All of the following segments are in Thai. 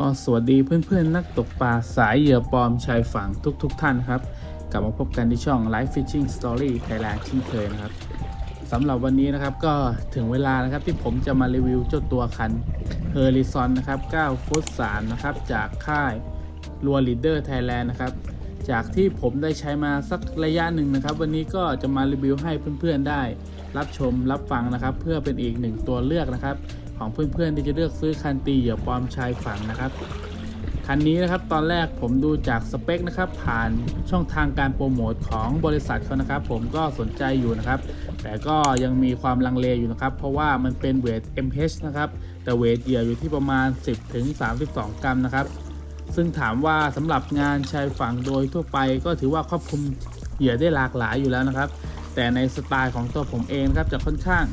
ก็สวัสดีเพื่อนๆ นักตกปลาสายเหยื่อปลอมชายฝั่งทุกๆทท่านครับ กลับมาพบกันที่ช่อง Life Fishing Story Thailand เช่นเคยนะครับสำหรับวันนี้นะครับก็ถึงเวลานะครับที่ผมจะมารีวิวเจ้าตัวคัน Horizon นะครับ9ฟุต3นะครับ จากค่ายลัว Leader Thailand นะครับ จากที่ผมได้ใช้มาสักระยะหนึ่งนะครับ วันนี้ก็จะมารีวิวให้เพื่อนๆได้รับชมรับฟังนะครับ เพื่อเป็นอีกหนึ่งตัวเลือกนะครับ ของเพื่อนๆที่จะเลือกซื้อคันตีเหยื่อปลอมชายฝั่งนะครับ คันนี้นะครับตอนแรกผมดูจากสเปคนะครับผ่านช่องทางการโปรโมทของบริษัทเขานะครับ ผมก็สนใจอยู่นะครับ แต่ก็ยังมีความลังเลอยู่นะครับ เพราะว่ามันเป็นเวท MH นะครับแต่เวทเหยื่ออยู่ที่ประมาณ 10ถึง32 กรัมนะครับซึ่งถามว่าสำหรับงานชายฝั่งโดยทั่วไปก็ถือว่าครอบคลุมเหยื่อได้หลากหลายอยู่แล้วนะครับ แต่ในสไตล์ของตัวผมเองครับจะค่อนข้าง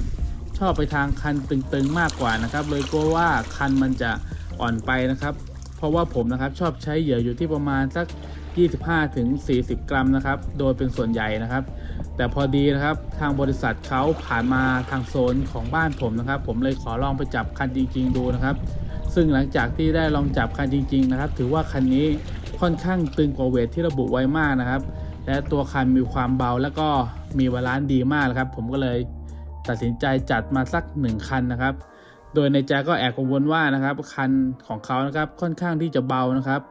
ชอบไปทางคันตึงๆมากกว่านะครับ เลยกลัวว่าคันมันจะอ่อนไปนะครับ เพราะว่าผมนะครับชอบใช้เหยื่ออยู่ที่ประมาณสัก 25ถึง40กรัมนะครับ โดยเป็นส่วนใหญ่นะครับ แต่พอดีนะครับทางบริษัทเขาผ่านมาทางโซนของบ้านผมนะครับ ผมเลยขอลองไปจับคันจริง ๆ ดูนะครับ ซึ่งหลังจากที่ได้ลองจับคันจริง ๆ นะครับ ถือว่าคันนี้ค่อนข้างตึงกว่าเวทที่ระบุไว้มากนะครับ และตัวคันมีความเบาแล้วก็มีบาลานซ์ดีมากนะครับ ผมก็เลย ตัดสินใจจัดมาสักหนึ่งคันนะครับ โดยในใจก็แอบกังวลว่านะครับคันของเขานะครับค่อนข้างที่จะเบานะครับ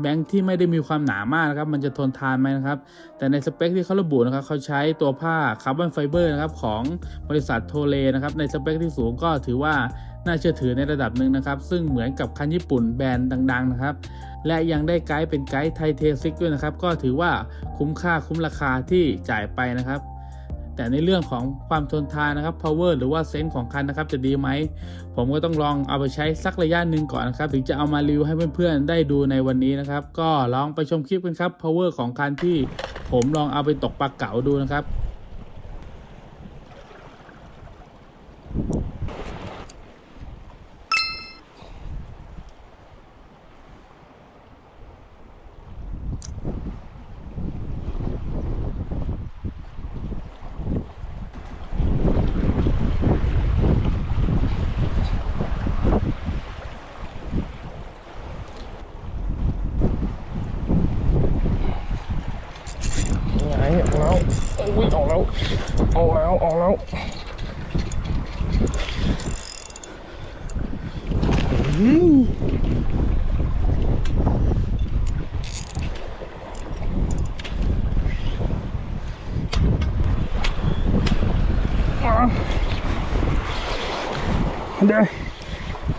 แบงค์ที่ไม่ได้มีความหนามากนะครับมันจะทนทานไหมนะครับ แต่ในสเปคที่เขาระบุนะครับเขาใช้ตัวผ้าคาร์บอนไฟเบอร์นะครับของบริษัทโทเลนะครับในสเปคที่สูงก็ถือว่าน่าเชื่อถือในระดับหนึ่งนะครับ ซึ่งเหมือนกับคันญี่ปุ่นแบรนด์ดัง ๆ นะครับ และยังได้ไกด์เป็นไกด์ไทเทซิกด้วยนะครับ ก็ถือว่าคุ้มค่าคุ้มราคาที่จ่ายไปนะครับ แต่ในเรื่องของความทนทานนะครับ power หรือว่าเซนส์ของคันนะครับจะดีไหม ผมก็ต้องลองเอาไปใช้สักระยะหนึ่งก่อนนะครับ ถึงจะเอามารีวิวให้เพื่อนๆได้ดูในวันนี้นะครับ ก็ลองไปชมคลิปกันครับ power ของคันที่ผมลองเอาไปตกปลาเก๋าดูนะครับ อุ้ยออกแล้วออกแล้วออกแล้วอืมอะเดี๋ยว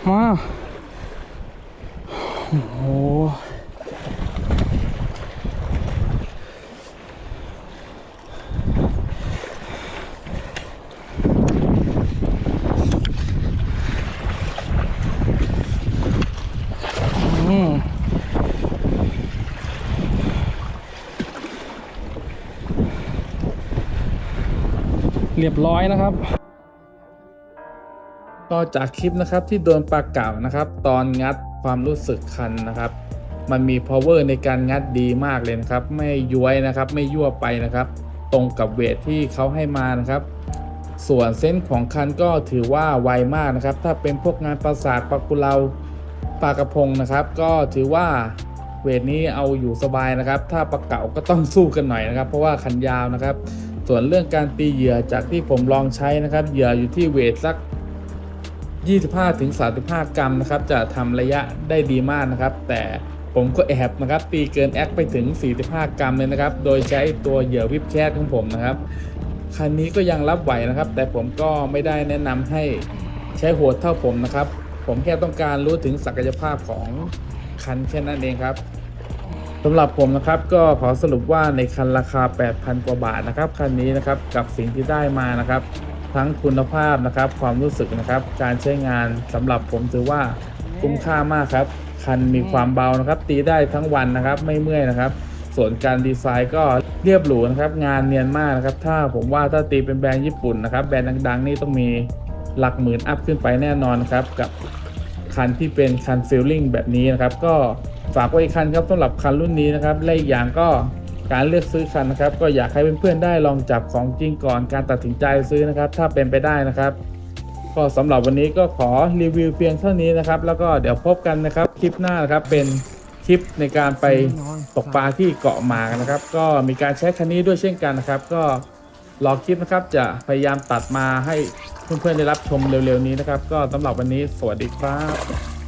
มาโอ้โห เรียบร้อยนะครับก็จากคลิปนะครับที่โดนปลาเก๋านะครับ ตอนงัดความรู้สึกคันนะครับ มันมี power ในการงัดดีมากเลยนะครับ ไม่ย้วยนะครับ ไม่ยั่วไปนะครับ ตรงกับเวทที่เขาให้มานะครับ ส่วนเส้นของคันก็ถือว่าไวมากนะครับ ถ้าเป็นพวกงานประสาทปลากุเลาปลากระพงนะครับ ก็ถือว่าเวทนี้เอาอยู่สบายนะครับ ถ้าปลาเก๋าก็ต้องสู้กันหน่อยนะครับ เพราะว่าคันยาวนะครับ ส่วนเรื่องการตีเหยื่อจากที่ผมลองใช้นะครับ เหยื่ออยู่ที่เวทสัก 25ถึง35 กรัมนะครับ จะทำระยะได้ดีมากนะครับ แต่ผมก็แอบนะครับ ตีเกินแอคไปถึง 45 กรัมเลยนะครับ โดยใช้ตัวเหยื่อวิบแคสของผมนะครับ คันนี้ก็ยังรับไหวนะครับ แต่ผมก็ไม่ได้แนะนำให้ใช้โหดเท่าผมนะครับ ผมแค่ต้องการรู้ถึงศักยภาพของคันแค่นั้นเองครับ สำหรับผมนะครับก็ขอสรุปว่าในคันราคา 8,000 กว่าบาทนะครับคันนี้นะครับกับสิ่งที่ได้มานะครับ ทั้งคุณภาพนะครับ ความรู้สึกนะครับ การใช้งานสำหรับผมถือว่าคุ้มค่ามากครับ คันมีความเบานะครับ ตีได้ทั้งวันนะครับ ไม่เมื่อยนะครับ ส่วนการดีไซน์ก็เรียบหรูนะครับ งานเนียนมากนะครับ ถ้าผมว่าถ้าตีเป็นแบรนด์ญี่ปุ่นนะครับ แบรนด์ดังๆ นี่ต้องมีหลักหมื่นอัพขึ้นไปแน่นอนนครับกับคันที่เป็นคันฟิลลิ่งแบบนี้นะครับ ก็ ฝากไว้อีกคันครับสำหรับคันรุ่นนี้นะครับเละอีกอย่างก็การเลือกซื้อคันนะครับ ก็อยากให้เพื่อนๆได้ลองจับของจริงก่อนการตัดสินใจซื้อนะครับ ถ้าเป็นไปได้นะครับ ก็สำหรับวันนี้ก็ขอรีวิวเพียงเท่านี้นะครับ แล้วก็เดี๋ยวพบกันนะครับคลิปหน้านะครับเป็นคลิปในการไปตกปลาที่เกาะหมากนะครับ ก็มีการใช้คันนี้ด้วยเช่นกันนะครับ ก็รอคลิปนะครับจะพยายามตัดมาให้เพื่อนๆได้รับชมเร็วๆนี้นะครับ ก็สำหรับวันนี้สวัสดีครับ